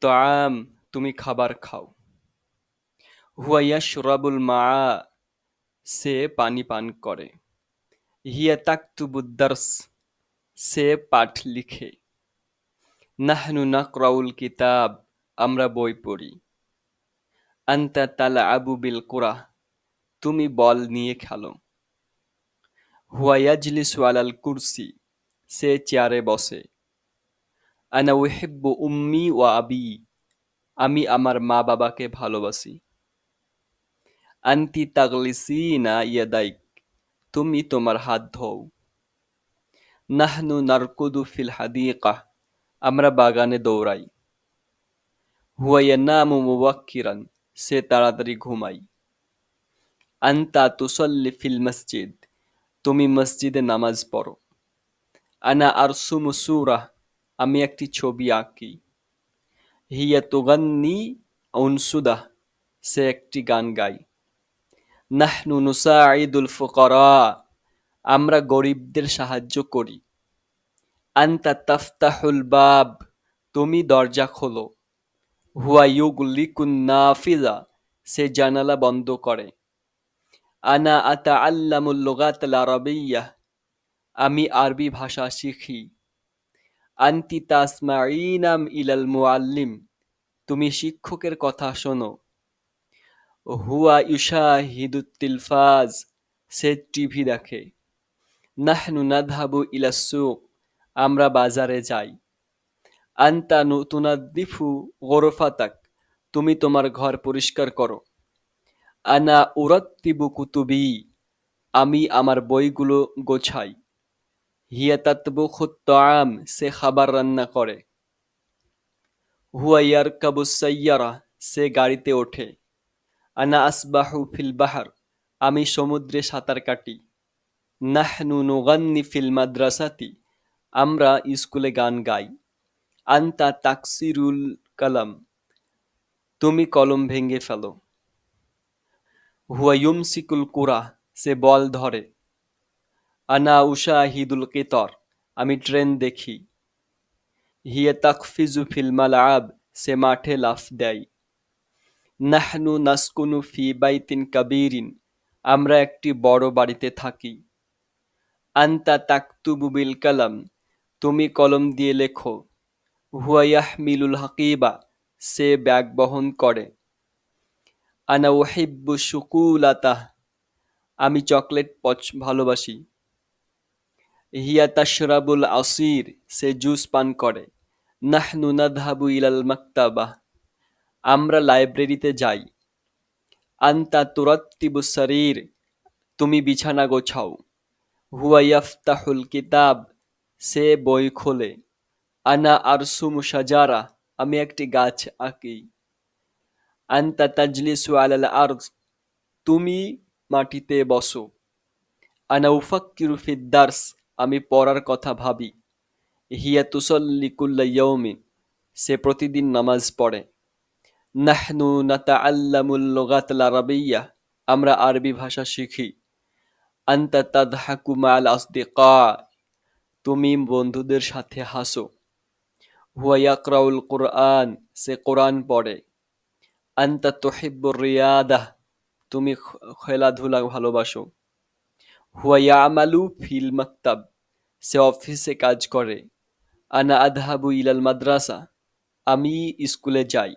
তাআম, তুমি খাবার খাও। হুয়া ইয়াশরাবুল মা সে পানি পান করে। হিয়া তাকতুবুদ দারস, সে পাঠ লিখে। নাহনু নাকরাউল কিতাব, আমরা বই পড়ি। আন্তা তালা আবু বিল কুরা তুমি বল নিয়ে খেলো। হুয়া ইয়াজলিসু আলাল কুরসি, সে চেয়ারে বসে। আনা উহিব্বু উম্মি ওয়া আবি, আমি আমার মা বাবাকে ভালোবাসি। আন্তি তাগলিসিনা ইয়াদাইক, তুমি তোমার হাত ধোও। নাহনু নারকুদু ফিল হাদিকা, আমরা বাগানে দৌড়াই। হুয়া ইয়ানামু মুওয়াক্কিরান সে তাড়াতাড়ি ঘুমাই। আন্তা তুসল্লি ফিল মসজিদ, তুমি মসজিদে নামাজ পড়ো। আনা আরসুমু সূরাহ আমি একটি ছবি আঁকি। হিয়া তুগান্নি উনসুদাহ সে একটি গান গায় নাহনু নুসাঈদুল ফুকারা আমরা গরিবদের সাহায্য করি। আন্তা তাফতাহুল বাব তুমি দরজা খোলো। হুয়া ইউগলিকুন নাফিজা সে জানালা বন্ধ করে। আনা আতা আল্লামুল আরাবিyyah আমি আরবি ভাষা শিখি। আন্তি তাসমাঈনাম ইলাল মুআল্লিম। তুমি শিক্ষকের কথা শোনো। হুয়া ইউশাহিদুত তিলফাজ, সে টিভি দেখে। নাহনু নাদহাবু ইলা সুক, আমরা বাজারে যাই। আন্তা তুনাদ্দিফু গোরফাতাক, তুমি তোমার ঘর পরিষ্কার করো। আনা উরাত্তিবু কুতুবি, আমি আমার বইগুলো গোছাই। হিয়া তাতবুখুত তাআম সে খাবার রান্না করে। হুয়া ইয়ারকাবু সাইয়ারা, সে গাড়িতে ওঠে। আনা আসবাহু ফিল বাহার, আমি সমুদ্রে সাঁতার কাটি। নাহনু নুগান্নি ফিল মাদ্রাসাতি, আমরা স্কুলে গান গাই। আন্তা তাকসিরুল কালাম, তুমি কলম ভেঙে ফেলো। হুয়া ইউমসিকুল কুরা, সে বল ধরে। আনা উশাহিদুল কেতর, আমি ট্রেন দেখি। হিয়া তাকফিজু ফিল মালাব, সে মাঠে লাফ দেয়। নাহনু নাসকুনু ফি বাইতিন কাবিরিন, আমরা একটি বড় বাড়িতে থাকি। আন্তা তাকতুবু বিল কালাম, তুমি কলম দিয়ে লেখো। হুয়াইয়াহ মিলুল হাকিবা, সে ব্যাগ বহন করে। আনা ওহিব্বু শুকুলাতাহ, আমি চকলেট পচ ভালোবাসি। হিয়া তাশরাবুল আসির, সে জুস পান করে। নাহনু নাদহাবু ইলাল মাকতাবাহ আমরা লাইব্রেরিতে যাই। আন্তা তুরাত্তিবু শরীর তুমি বিছানা গোছাও। হুয়া ইয়াফতাহুল কিতাব, সে বই খোলে। আনা আরসুমু সাজারা আমি একটি গাছ আঁকি। আন্তা তাজলিসু আলাল আরজ, তুমি মাটিতে বসো। আনা উফাক্কিরু ফিদ দার্স আমি পড়ার কথা ভাবি। হিয়া তুসল্লি কুল্লা সে প্রতিদিন নামাজ পড়ে। নাহনু নাতাআল্লামুল লুগাতাল আরাবিyyah আমরা আরবি ভাষা শিখি। আন্তা তাদহাকু মাআল আসদিকা, তুমি বন্ধুদের সাথে হাসো। হুয়া ইয়াকরাউল কুরআন, সে কোরআন পড়ে। আন্তা তুহিব্বুর রিয়াদাহ তুমি খেলাধুলা ভালোবাসো। হুয়া ইয়ামালু ফিল মাকতাব সে অফিসে কাজ করে। আনা আদহাবু ইলাল মাদ্রাসা। আমি স্কুলে যাই।